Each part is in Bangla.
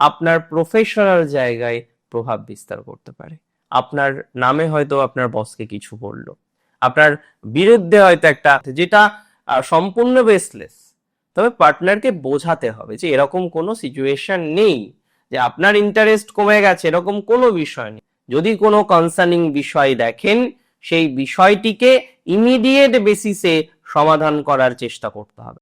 আপনার প্রফেশনাল জায়গায় প্রভাব বিস্তার করতে পারে। আপনার নামে হয়তো আপনার বসকে কিছু বলল। আপনার বিরুদ্ধে হয়তো একটা যেটা সম্পূর্ণ বেসলেস তবে পার্টনারকে বোঝাতে হবে যে এরকম কোনো সিচুয়েশন নেই, যে আপনার ইন্টারেস্ট কমে গেছে, এরকম কোনো বিষয় নেই। যদি কোনো কনসার্নিং বিষয় দেখেন, সেই বিষয়টিকে ইমিডিয়েট বেসিসে সমাধান করার চেষ্টা করতে হবে।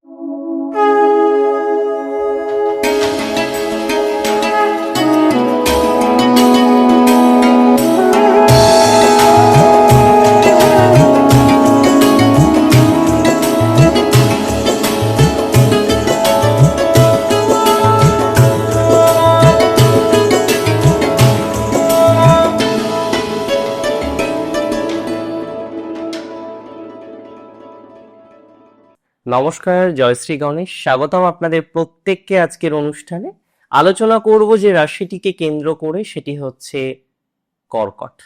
নমস্কার জয়শ্রী গণেশ। স্বাগতম আপনাদের প্রত্যেককে আজকের অনুষ্ঠানে। আলোচনা করব যে রাশিটিকে কেন্দ্র করে, সেটি হচ্ছে কর্কট।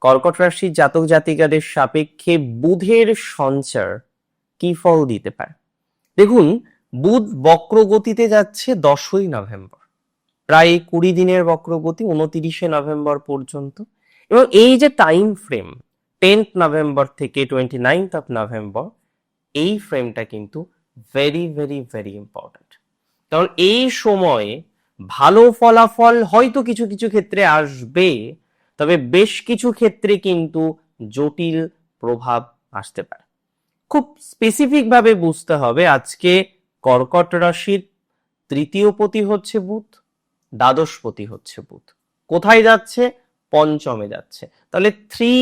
কর্কট রাশির জাতক জাতিকাদের সাপেক্ষে বুধের সঞ্চার কি ফল দিতে পারে? দেখুন, বুধ বক্রগতিতে যাচ্ছে দশই নভেম্বর। প্রায় কুড়ি দিনের বক্রগতি, উনতিরিশে নভেম্বর পর্যন্ত। এবং এই যে টাইম ফ্রেম টেন্থ নভেম্বর থেকে টোয়েন্টি নাইনথ অফ নভেম্বর এই ফ্রেমটা কিন্তু ভেরি ভেরি ভেরি ইম্পর্ট্যান্ট কারণ এই সময়ে ভালো ফলাফল হয়তো কিছু কিছু ক্ষেত্রে আসবে, তবে বেশ কিছু ক্ষেত্রে কিন্তু জটিল প্রভাব আসতে পারে। খুব স্পেসিফিক ভাবে বুঝতে হবে, আজকে কর্কট রাশির তৃতীয় পতি হচ্ছে বুধ, দ্বাদশ পতি হচ্ছে বুধ। কোথায় যাচ্ছে? পঞ্চমে যাচ্ছে। তাহলে থ্রি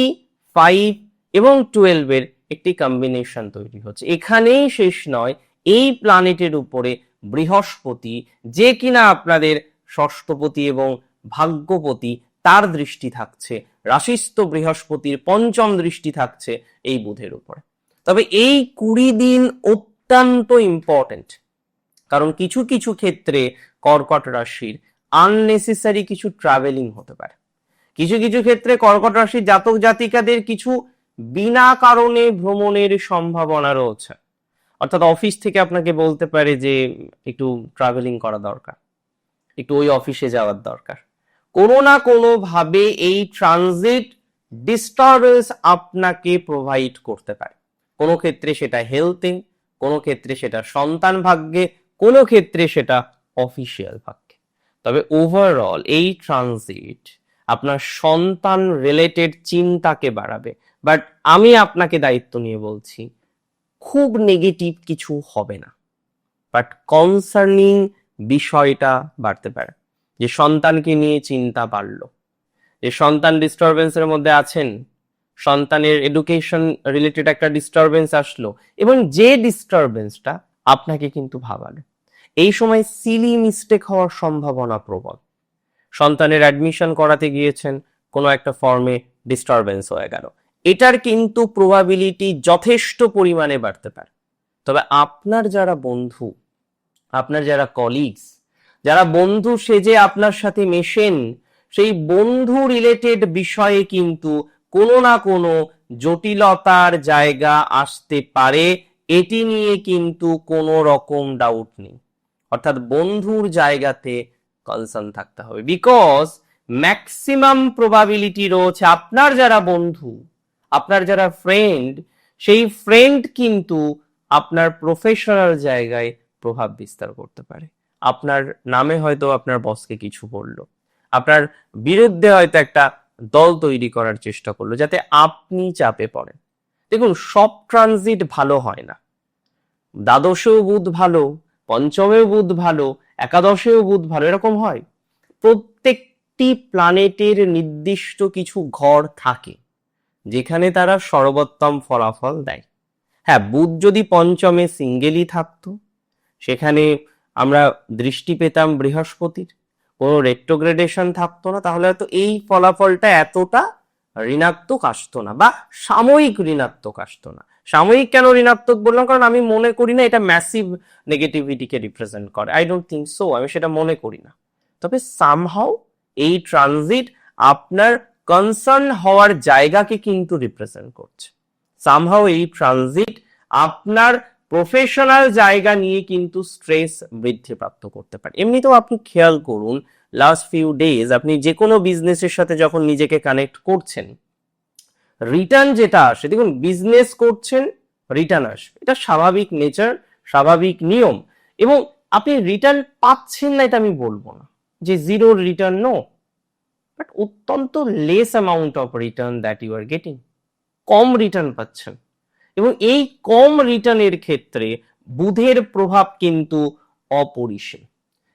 ফাইভ এবং টুয়েলভের একটি কম্বিনেশন তৈরি হচ্ছে। এখানেই শেষ নয়, এই প্ল্যানেটের উপরে বৃহস্পতি, যে কিনা আপনাদের ষষ্ঠপতি এবং ভাগ্যপতি, তার দৃষ্টি থাকছে। রাশিস্থ বৃহস্পতির পঞ্চম দৃষ্টি থাকছে এই বুধের উপরে। তবে এই কুড়ি দিন অত্যন্ত ইম্পর্টেন্ট কারণ কিছু কিছু ক্ষেত্রে কর্কট রাশির আননেসেসারি কিছু ট্রাভেলিং হতে পারে। কিছু কিছু ক্ষেত্রে কর্কট রাশির জাতক জাতিকাদের কিছু বিনা কারণে ভ্রমণের সম্ভাবনা রয়েছে। অর্থাৎ অফিস থেকে আপনাকে বলতে পারে যে একটু ট্রাভেলিং করা দরকার, একটু ওই অফিসে যাওয়ার দরকার। কোনো না কোনো ভাবে এই ট্রানজিট ডিস্টারবেন্স আপনাকে প্রোভাইড করতে পারে। কোনো ক্ষেত্রে সেটা হেলথে কোনো ক্ষেত্রে সেটা সন্তান ভাগ্যে, কোনো ক্ষেত্রে সেটা অফিসিয়াল ভাগ্যে। তবে ওভারঅল এই ট্রানজিট আপনার সন্তান রিলেটেড চিন্তাকে বাড়াবে। বাট আমি আপনাকে দায়িত্ব নিয়ে বলছি, খুব নেগেটিভ কিছু হবে না। বাট কনসার্নিং বিষয়টা বাড়তে পারে। যে সন্তানকে নিয়ে চিন্তা বাড়লো। যে সন্তান ডিস্টারবেন্সের মধ্যে আছেন, সন্তানের এডুকেশন রিলেটেড একটা ডিস্টারবেন্স আসলো, এবং যে ডিস্টারবেন্সটা আপনাকে কিন্তু ভাবালো। এই সময় সিলি মিস্টেক হওয়ার সম্ভাবনা প্রবল। সন্তানের অ্যাডমিশন করাতে গিয়েছেন, কোনো একটা ফর্মে ডিস্টারবেন্স হয়ে গেল। এটার কিন্তু প্রবাবিলিটি যথেষ্ট পরিমাণে বাড়তে পারে। তবে আপনার যারা বন্ধু, আপনার যারা কলিগস যারা বন্ধু সেজে আপনার সাথে মেশেন, সেই বন্ধু রিলেটেড বিষয়ে কিন্তু কোনো না কোনো জটিলতার জায়গা আসতে পারে। এটি নিয়ে কিন্তু কোনো রকম ডাউট নেই। অর্থাৎ বন্ধুর জায়গাতে কনসার্ন থাকতে হবে। বিকজ ম্যাক্সিমাম প্রবাবিলিটি রয়েছে আপনার যারা বন্ধু, আপনার যারা ফ্রেন্ড সেই ফ্রেন্ড কিন্তু আপনার প্রফেশনাল জায়গায় প্রভাব বিস্তার করতে পারে। আপনার নামে হয়তো আপনার বসকে কিছু বলল। আপনার বিরুদ্ধে হয়তো একটা দল তৈরি করার চেষ্টা করল, যাতে আপনি চাপে পড়েন। দেখুন, সব ট্রানজিট ভালো হয় না। দ্বাদশেও বুধ ভালো, পঞ্চমেও বুধ ভালো একাদশেও বুধ ভালো এরকম হয়। প্রত্যেকটি প্ল্যানেটের নির্দিষ্ট কিছু ঘর থাকে, যেখানে তারা সর্বোত্তম ফলাফল দেয়। হ্যাঁ বুধ যদি পঞ্চমে সিঙ্গেলই থাকতো, সেখানে আমরা দৃষ্টি পেতাম বৃহস্পতির। কোনো রেট্রোগ্রেডেশন থাকতো না, তাহলে হয়তো এই ফলাফলটা এতটা ঋণাত্মক আসতো না বা সাময়িক ঋণাত্মক আসতো না। সাময়িক কেন ঋণাত্মক বললাম? কারণ আমি মনে করি না এটা ম্যাসিভ নেগেটিভিটিকে রিপ্রেজেন্ট করে। আই ডোন্ট থিঙ্ক সো আমি সেটা মনে করি না। তবে সামহাও এই ট্রানজিট আপনার কনসার্ন হওয়ার জায়গাকে কিন্তু রিপ্রেজেন্ট করছে। সামহাও এই ট্রানজিট আপনার প্রফেশনাল জায়গা নিয়ে কিন্তু স্ট্রেস বৃদ্ধি প্রাপ্ত করতে পারে। এমনিতেও আপনি খেয়াল করুন লাস্ট ফিউ ডেজ আপনি যে কোনো বিজনেসের সাথে যখন নিজেকে কানেক্ট করছেন রিটার্ন যেটা আসে, দেখুন বিজনেস করছেন রিটার্ন আসবে। এটা স্বাভাবিক নেচার স্বাভাবিক নিয়ম। এবং আপনি রিটার্ন পাচ্ছেন না, এটা আমি বলব না। যে জিরো রিটার্ন নো বাট অত্যন্ত less amount of return that you are getting com return পাচ্ছেন। এবং এই কম রিটার্নের ক্ষেত্রে বুধের প্রভাব কিন্তু অপরিসীম।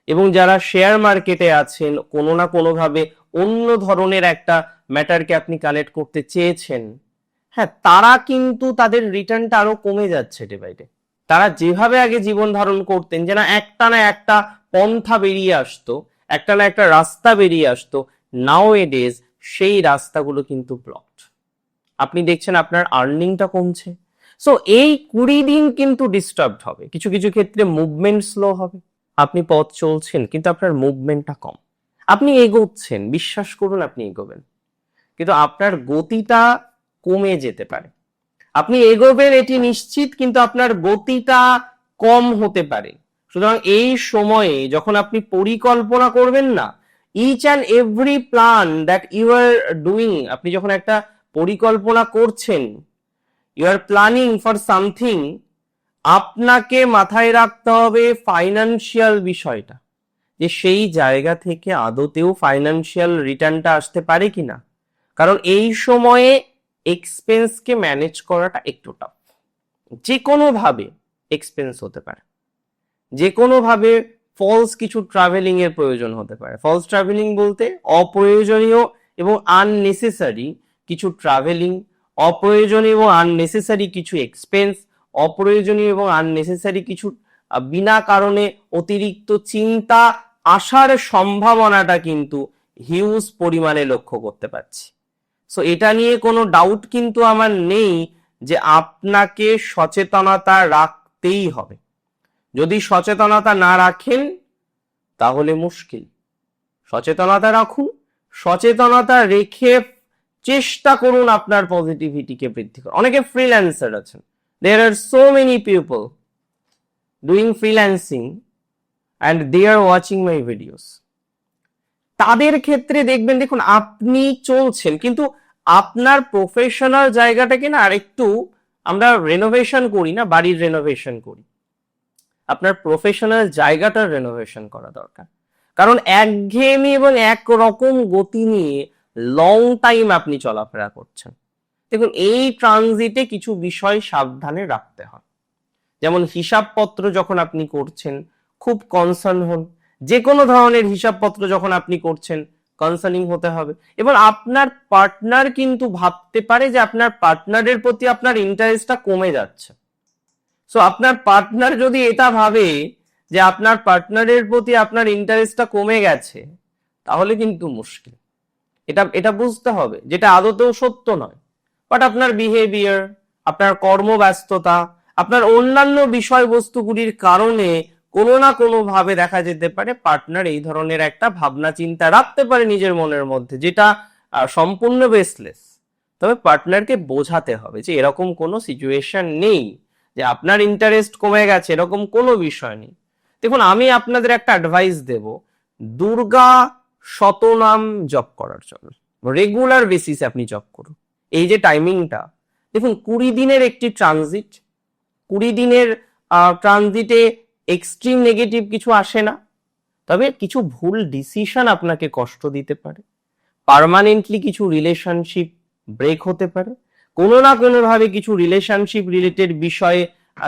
এবং যারা শেয়ার মার্কেটে আছেন, কোনো না কোনোভাবে অন্য ধরনের একটা ম্যাটারকে আপনি কালেক্ট করতে চেয়েছেন। হ্যাঁ তারা কিন্তু তাদের রিটার্নটা আরও কমে যাচ্ছে ডে বাই ডে তারা যেভাবে আগে জীবন ধারণ করতেন যে না একটা না একটা পন্থা বেরিয়ে আসতো, একটা না একটা রাস্তা বেরিয়ে আসতো নাও এডেজ সেই রাস্তাগুলো কিন্তু ব্লকড আপনি দেখছেন আপনার আর্নিংটা কমছে। সো এই কুড়ি দিন কিন্তু ডিস্টার্বড হবে। কিছু কিছু ক্ষেত্রে মুভমেন্ট স্লো হবে। আপনি পথ চলছেন, কিন্তু আপনার মুভমেন্টটা কম। আপনি এগোচ্ছেন, বিশ্বাস করুন আপনি এগোবেন। কিন্তু আপনার গতিটা কমে যেতে পারে। আপনি এগোবেন এটি নিশ্চিত, কিন্তু আপনার গতিটা কম হতে পারে। সুতরাং এই সময়ে যখন আপনি পরিকল্পনা করবেন না each and every plan that you are doing আপনি যখন একটা পরিকল্পনা করছেন you are planning for something আপনাকে মাথায় রাখতে হবে ফাইনান্সিয়াল বিষয়টা। যে সেই জায়গা থেকে আদতেও ফাইনান্সিয়াল রিটার্নটা আসতে পারে কিনা? কারণ এই সময়ে এক্সপেন্সকে ম্যানেজ করাটা একটু টাফ যে কোনোভাবে এক্সপেন্স হতে পারে। যে কোনোভাবে ফলস কিছু ট্রাভেলিং এর প্রয়োজন হতে পারে। ফলস ট্রাভেলিং বলতে অপ্রয়োজনীয় এবং আননেসেসারি কিছু ট্রাভেলিং অপ্রয়োজনীয় এবং আননেসেসারি কিছু এক্সপেন্স অপ্রয়োজনীয় এবং আননেসেসারি কিছু বিনা কারণে অতিরিক্ত চিন্তা আসার সম্ভাবনাটা কিন্তু হিউজ পরিমাণে লক্ষ্য করতে পারছি। সো এটা নিয়ে কোনো ডাউট কিন্তু আমার নেই যে আপনাকে সচেতনতা রাখতেই হবে। যদি সচেতনতা না রাখেন, তাহলে মুশকিল। সচেতনতা রাখুন, সচেতনতা রেখে চেষ্টা করুন আপনার পজিটিভিটিকে বৃদ্ধি করা অনেকে ফ্রিল্যান্সার আছেন। There are so many people doing freelancing and they are watching my videos তাদের ক্ষেত্রে দেখবেন, দেখুন, আপনি চলছেন, কিন্তু আপনার প্রফেশনাল জায়গাটাকে না আরেকটু আমরা রেনোভেশন করি না, বাড়ির রেনোভেশন করি। আপনার প্রফেশনাল জায়গাটার রেনোভেশন করা দরকার। কারণ একঘেয়েমি এবং একরকম গতি নিয়ে লং টাইম আপনি চলাফেরা করছেন। দেখুন, এই ট্রানজিটে কিছু বিষয় সাবধানে রাখতে হয়। যেমন হিসাবপত্র যখন আপনি করছেন খুব কনসার্ন হন। যে কোনো ধরনের হিসাবপত্র যখন আপনি করছেন কনসার্নিং হতে হবে। এবং আপনার পার্টনার কিন্তু ভাবতে পারে যে আপনার পার্টনারের প্রতি আপনার ইন্টারেস্টটা কমে যাচ্ছে। সো আপনার পার্টনার যদি এটা ভাবে যে আপনার পার্টনারের প্রতি আপনার ইন্টারেস্টটা কমে গেছে, তাহলে কিন্তু মুশকিল। এটা এটা বুঝতে হবে, যেটা আদতেও সত্য নয়। বাট আপনার বিহেভিয়ার আপনার কর্মব্যস্ততা, আপনার অন্যান্য বিষয়বস্তুগুলির কারণে কোনো না কোনো ভাবে দেখা যেতে পারে পার্টনার এই ধরনের একটা ভাবনা চিন্তা রাখতে পারে নিজের মনের মধ্যে, যেটা সম্পূর্ণ বেসলেস তবে পার্টনারকে বোঝাতে হবে যে এরকম কোনো সিচুয়েশন নেই, যে আপনার ইন্টারেস্ট কমে গেছে, এরকম কোনো বিষয় নেই। দেখুন, আমি আপনাদের একটা অ্যাডভাইস দেব। দুর্গা শতনাম জপ করার জন্য। রেগুলার বেসিসে আপনি জপ করুন। এই যে টাইমিংটা দেখুন, কুড়ি দিনের একটি ট্রানজিট কুড়ি দিনের ট্রানজিটে এক্সট্রিম নেগেটিভ কিছু আসে না। তবে কিছু ভুল ডিসিশন আপনাকে কষ্ট দিতে পারে। পার্মানেন্টলি কিছু রিলেশনশিপ ব্রেক হতে পারে। কোনো না কোনো ভাবে কিছু রিলেশনশিপ রিলেটেড বিষয়ে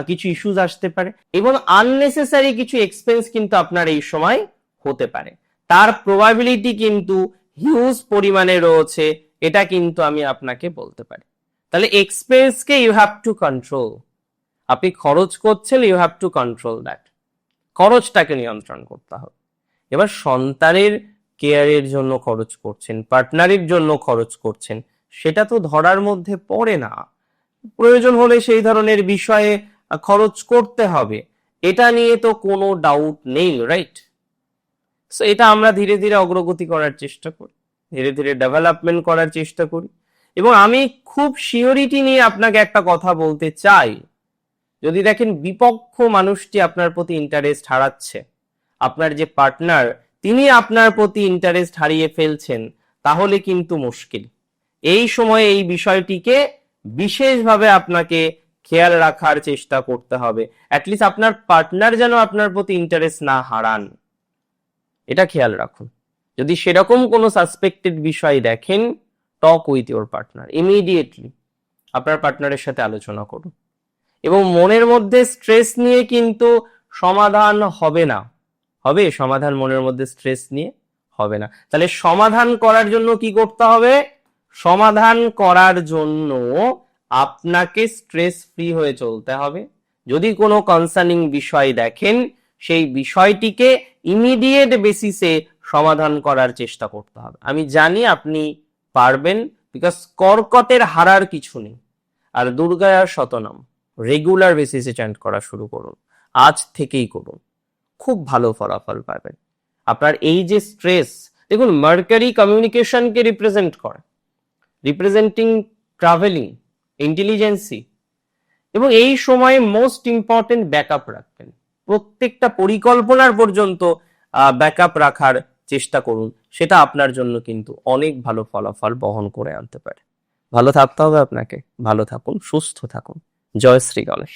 কিছু ইস্যুজ আসতে পারে এবং আননেসেসারি কিছু এক্সপেন্স কিন্তু আপনার এই সময় হতে পারে। তার প্রবাবিলিটি কিন্তু হিউজ পরিমাণে রয়েছে, এটা কিন্তু আমি আপনাকে বলতে পারি। তাহলে এক্সপেন্সকে ইউ হ্যাভ টু কন্ট্রোল আপনি খরচ করছেন you have to control that খরচটাকে নিয়ন্ত্রণ করতে হবে। এবার সন্তানের কেয়ারের জন্য খরচ করছেন, পার্টনারের জন্য খরচ করছেন, সেটা তো ধরার মধ্যে পড়ে না। প্রয়োজন হলে সেই ধরনের বিষয়ে খরচ করতে হবে। এটা নিয়ে তো কোনো ডাউট নেই রাইট সো এটা আমরা ধীরে ধীরে অগ্রগতি করার চেষ্টা করি, ধীরে ধীরে ডেভেলপমেন্ট করার চেষ্টা করি। এবং আমি খুব শিওরিটি নিয়ে আপনাকে একটা কথা বলতে চাই। যদি দেখেন বিপক্ষ মানুষটি আপনার প্রতি ইন্টারেস্ট হারাচ্ছে, আপনার যে পার্টনার তিনি আপনার প্রতি ইন্টারেস্ট হারিয়ে ফেলছেন, তাহলে কিন্তু মুশকিল। এই সময়ে এই বিষয়টিকে বিশেষভাবে আপনাকে খেয়াল রাখার চেষ্টা করতে হবে। অ্যাটলিস্ট আপনার পার্টনার যেন আপনার প্রতি ইন্টারেস্ট না হারান। এটা খেয়াল রাখুন। যদি সেরকম কোনো সাসপেক্টেড বিষয় দেখেন talk with your partner immediately আপনার পার্টনারের সাথে আলোচনা করুন। এবং মনের মধ্যে স্ট্রেস নিয়ে কিন্তু সমাধান হবে না। হবে? সমাধান মনের মধ্যে স্ট্রেস নিয়ে হবে না। তাহলে সমাধান করার জন্য কি করতে হবে? সমাধান করার জন্য আপনাকে স্ট্রেস ফ্রি হয়ে চলতে হবে। যদি কোনো কনসার্নিং বিষয় দেখেন, সেই বিষয়টিকে ইমিডিয়েট বেসিসে সমাধান করার চেষ্টা করতে হবে। আমি জানি আপনি পারবেন বিকজ কর্কটের হারার কিছু নেই। আর দুর্গার শতনাম। রেগুলার বেসিসে চ্যান্ট করা শুরু করুন। আজ থেকেই করুন। খুব ভালো ফলাফল পাবেন। আপনার এই যে স্ট্রেস দেখুন মার্কারি কমিউনিকেশনকে রিপ্রেজেন্ট করে। রিপ্রেজেন্টিং ট্রাভেলিং ইন্টেলিজেন্সি এবং এই সময়ে মোস্ট ইম্পর্টেন্ট ব্যাকআপ রাখবেন। প্রত্যেকটা পরিকল্পনার পর্যন্ত ব্যাকআপ রাখার চেষ্টা করুন। সেটা আপনার জন্য কিন্তু অনেক ভালো ফলাফল বহন করে আনতে পারে। ভালো থাকতে হবে আপনাকে। ভালো থাকুন, সুস্থ থাকুন। জয় শ্রী গণেশ।